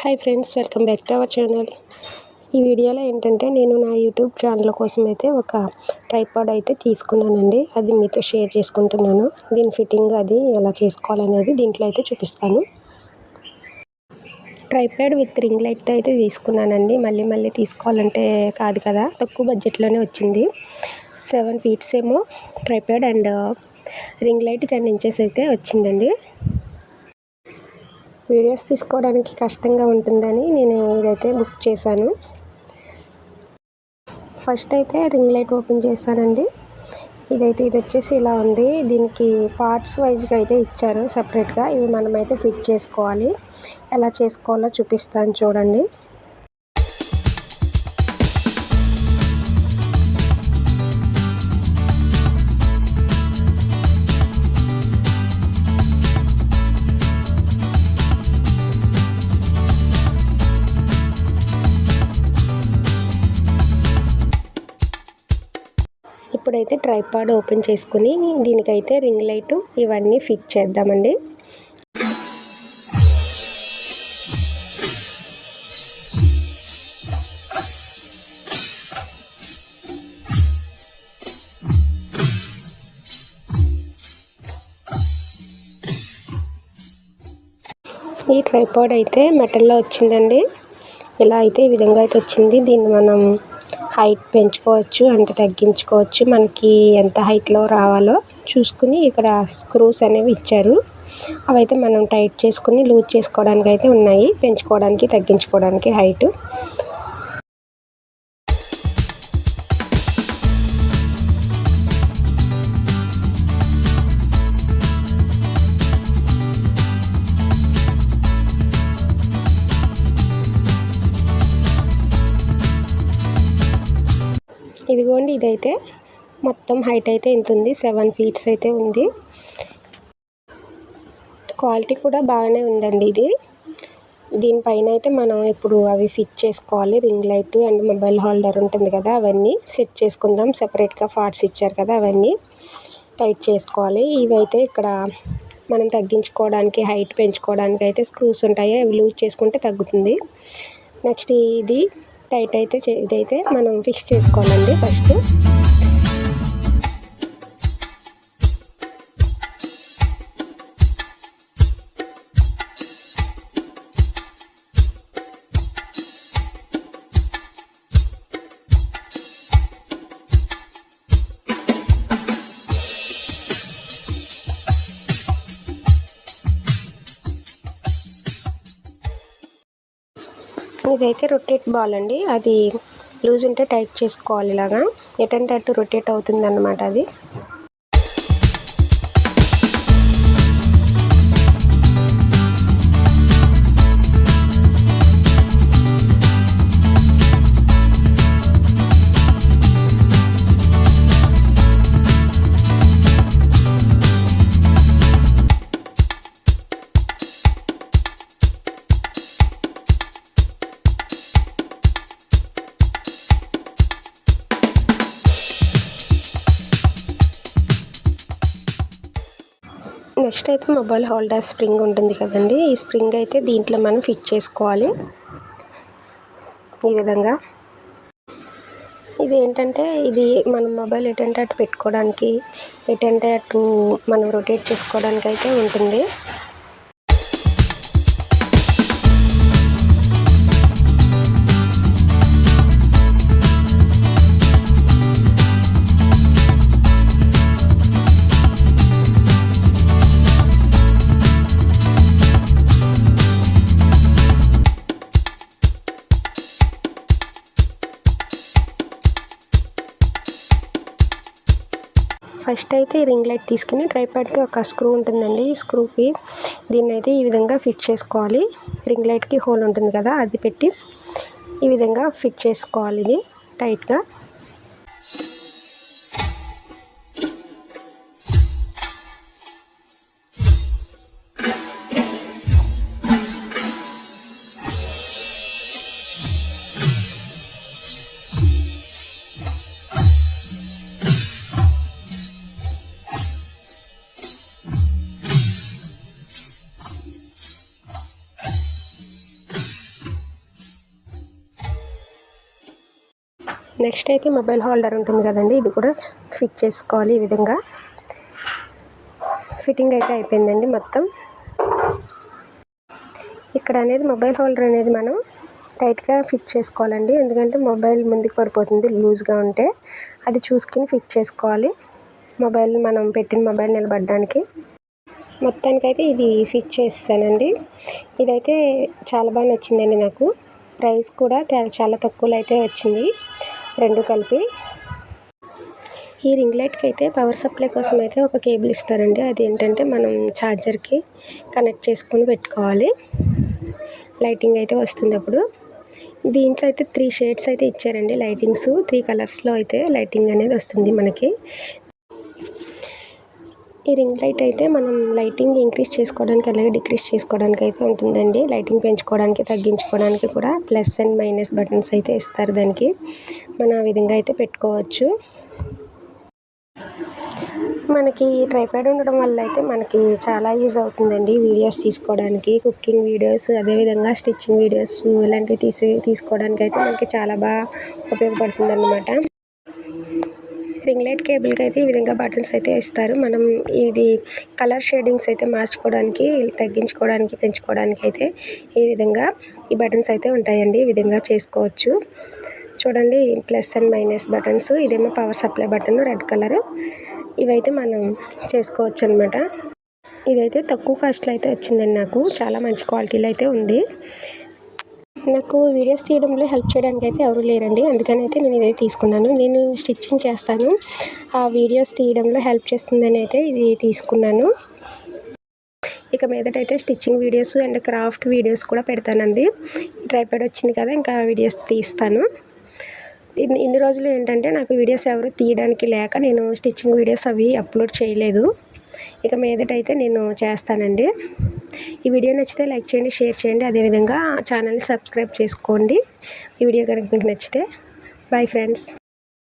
Hi friends welcome back to our channel ఈ వీడియోలో ఏంటంటే నేను నా యూట్యూబ్ ఛానల్ కోసం అయితే ఒక ట్రైపాడ్ అయితే తీసుకున్నానండి. అది మీతో షేర్ చేసుకుంటున్నాను. దీని ఫిట్టింగ్ అది ఎలా చేసుకోవాలనేది దీంట్లో అయితే చూపిస్తాను. ట్రైపాడ్ విత్ రింగ్ లైట్తో అయితే తీసుకున్నానండి. మళ్ళీ మళ్ళీ తీసుకోవాలంటే కాదు కదా తక్కువ బడ్జెట్లోనే వచ్చింది. సెవెన్ ఫీట్స్ ఏమో tripod and ring light ten inches అయితే వచ్చిందండి. వీడియోస్ తీసుకోవడానికి కష్టంగా ఉంటుందని నేను ఇదైతే బుక్ చేశాను. ఫస్ట్ అయితే రింగ్ లైట్ ఓపెన్ చేశానండి. ఇదైతే ఇది వచ్చేసి ఇలా ఉంది. దీనికి పార్ట్స్ వైజ్గా అయితే ఇచ్చారు సపరేట్గా. ఇవి మనమైతే ఫిట్ చేసుకోవాలి. ఎలా చేసుకోవాలో చూపిస్తాను చూడండి. ఇప్పుడైతే ట్రైపాడ్ ఓపెన్ చేసుకుని దీనికైతే రింగ్ లైట్ ఇవన్నీ ఫిట్ చేద్దామండి. ఈ ట్రైపాడ్ అయితే మెటల్లో వచ్చిందండి. ఇలా అయితే ఈ విధంగా అయితే వచ్చింది. దీన్ని మనం హైట్ పెంచుకోవచ్చు అంటే తగ్గించుకోవచ్చు మనకి ఎంత హైట్లో రావాలో చూసుకుని ఇక్కడ స్క్రూస్ అనేవి ఇచ్చారు. అవైతే మనం టైట్ చేసుకుని లూజ్ చేసుకోవడానికి అయితే ఉన్నాయి. పెంచుకోవడానికి తగ్గించుకోవడానికి హైట్ ఇదిగోండి ఇదైతే మొత్తం హైట్ అయితే ఇంత ఉంది? సెవెన్ ఫీట్స్ అయితే ఉంది. క్వాలిటీ కూడా బాగానే ఉందండి ఇది. దీనిపైన అయితే మనం ఇప్పుడు అవి ఫిట్ చేసుకోవాలి. Ring light and mobile holder ఉంటుంది కదా అవన్నీ సెట్ చేసుకుందాం. సెపరేట్గా పార్ట్స్ ఇచ్చారు కదా అవన్నీ టైట్ చేసుకోవాలి. ఇవైతే ఇక్కడ మనం తగ్గించుకోవడానికి హైట్ పెంచుకోవడానికి అయితే స్క్రూస్ ఉంటాయి. అవి లూజ్ చేసుకుంటే తగ్గుతుంది. నెక్స్ట్ ఇది టైట్ అయితే ఇదైతే మనం ఫిక్స్ చేసుకోవాలండి ఫస్ట్. ఇదైతే రొటేట్ బాల్ అండి. అది లూజ్ ఉంటే టైట్ చేసుకోవాలి ఇలాగా. ఎటంటే అటు రొటేట్ అవుతుంది అది. నెక్స్ట్ అయితే మొబైల్ హోల్డర్ స్ప్రింగ్ ఉంటుంది కదండి. ఈ స్ప్రింగ్ అయితే దీంట్లో మనం ఫిట్ చేసుకోవాలి. ఈ విధంగా. ఇది ఏంటంటే ఇది మనం మొబైల్ ఏంటంటే అటు పెట్టుకోవడానికి ఏంటంటే అటు మనం రొటేట్ చేసుకోవడానికి అయితే ఉంటుంది. ఫస్ట్ అయితే రింగ్ లైట్ తీసుకుని ట్రైపాడ్కి ఒక స్క్రూ ఉంటుందండి. ఈ స్క్రూకి దీన్ని అయితే ఈ విధంగా ఫిట్ చేసుకోవాలి. రింగ్ లైట్కి హోల్ ఉంటుంది కదా అది పెట్టి ఈ విధంగా ఫిట్ చేసుకోవాలి ఇది టైట్గా. నెక్స్ట్ అయితే మొబైల్ హోల్డర్ ఉంటుంది కదండి ఇది కూడా ఫిట్ చేసుకోవాలి ఈ విధంగా. ఫిట్టింగ్ అయితే అయిపోయిందండి మొత్తం. ఇక్కడ అనేది మొబైల్ హోల్డర్ అనేది మనం టైట్గా ఫిట్ చేసుకోవాలండి. ఎందుకంటే మొబైల్ ముందుకు పడిపోతుంది లూజ్గా ఉంటే అది చూసుకుని ఫిట్ చేసుకోవాలి. మొబైల్ మనం పెట్టిన మొబైల్ నిలబడడానికి. మొత్తానికైతే ఇది ఫిట్ చేస్తానండి. ఇదైతే చాలా బాగా నచ్చిందండి నాకు. ప్రైస్ కూడా చాలా తక్కువలో అయితే వచ్చింది. రెండు కలిపి. ఈ రింగ్ లైట్కి అయితే పవర్ సప్లై కోసం అయితే ఒక కేబుల్ ఇస్తారండి. అది ఏంటంటే మనం ఛార్జర్కి కనెక్ట్ చేసుకొని పెట్టుకోవాలి. లైటింగ్ అయితే వస్తుంది అప్పుడు. దీంట్లో అయితే త్రీ షేడ్స్ అయితే ఇచ్చారండి. లైటింగ్స్ త్రీ కలర్స్లో అయితే లైటింగ్ అనేది వస్తుంది మనకి. ఈ రింగ్ లైట్ అయితే మనం లైటింగ్ ఇంక్రీజ్ చేసుకోవడానికి అలాగే డిక్రీజ్ చేసుకోవడానికి అయితే ఉంటుందండి. లైటింగ్ పెంచుకోవడానికి తగ్గించుకోవడానికి కూడా ప్లస్ అండ్ మైనస్ బటన్స్ అయితే ఇస్తారు దానికి. మనం ఆ విధంగా అయితే పెట్టుకోవచ్చు. మనకి ట్రైపాడ్ ఉండడం వల్ల అయితే మనకి చాలా యూజ్ అవుతుందండి వీడియోస్ తీసుకోవడానికి. కుకింగ్ వీడియోస్ అదేవిధంగా స్టిచ్చింగ్ వీడియోస్ ఇలాంటివి తీసి తీసుకోవడానికి అయితే మనకి చాలా బాగా ఉపయోగపడుతుంది అన్నమాట రింగ్ లైట్ కేబుల్కి అయితే ఈ విధంగా బటన్స్ అయితే ఇస్తారు. మనం ఇది కలర్ షేడింగ్స్ అయితే మార్చుకోవడానికి తగ్గించుకోవడానికి పెంచుకోవడానికి అయితే ఈ విధంగా ఈ బటన్స్ అయితే ఉంటాయండి. ఈ విధంగా చేసుకోవచ్చు. చూడండి ప్లస్ అండ్ మైనస్ బటన్స్. ఇదేమో power supply button red colour. ఇవైతే మనం చేసుకోవచ్చు అనమాట ఇదైతే తక్కువ కాస్ట్లో అయితే వచ్చిందండి నాకు. చాలా మంచి క్వాలిటీలో అయితే ఉంది. నాకు వీడియోస్ తీయడంలో హెల్ప్ చేయడానికి అయితే ఎవరు లేరండి. అందుకని అయితే నేను ఇదే తీసుకున్నాను. నేను స్టిచ్చింగ్ చేస్తాను. ఆ వీడియోస్ తీయడంలో హెల్ప్ చేస్తుందని అయితే ఇది తీసుకున్నాను. ఇక మీదటైతే stitching videos and craft videos కూడా పెడతానండి. ట్రైపాడ్ వచ్చింది కదా ఇంకా వీడియోస్ తీస్తాను. ఇన్ని ఇన్ని రోజులు ఏంటంటే నాకు వీడియోస్ ఎవరు తీయడానికి లేక నేను స్టిచ్చింగ్ వీడియోస్ అవి అప్లోడ్ చేయలేదు. ఇక మీదటైతే నేను చేస్తానండి. ఈ వీడియో నచ్చితే లైక్ చేయండి షేర్ చేయండి. అదేవిధంగా ఛానల్ని సబ్స్క్రైబ్ చేసుకోండి. ఈ వీడియో కనుక మీకు నచ్చితే బాయ్ ఫ్రెండ్స్.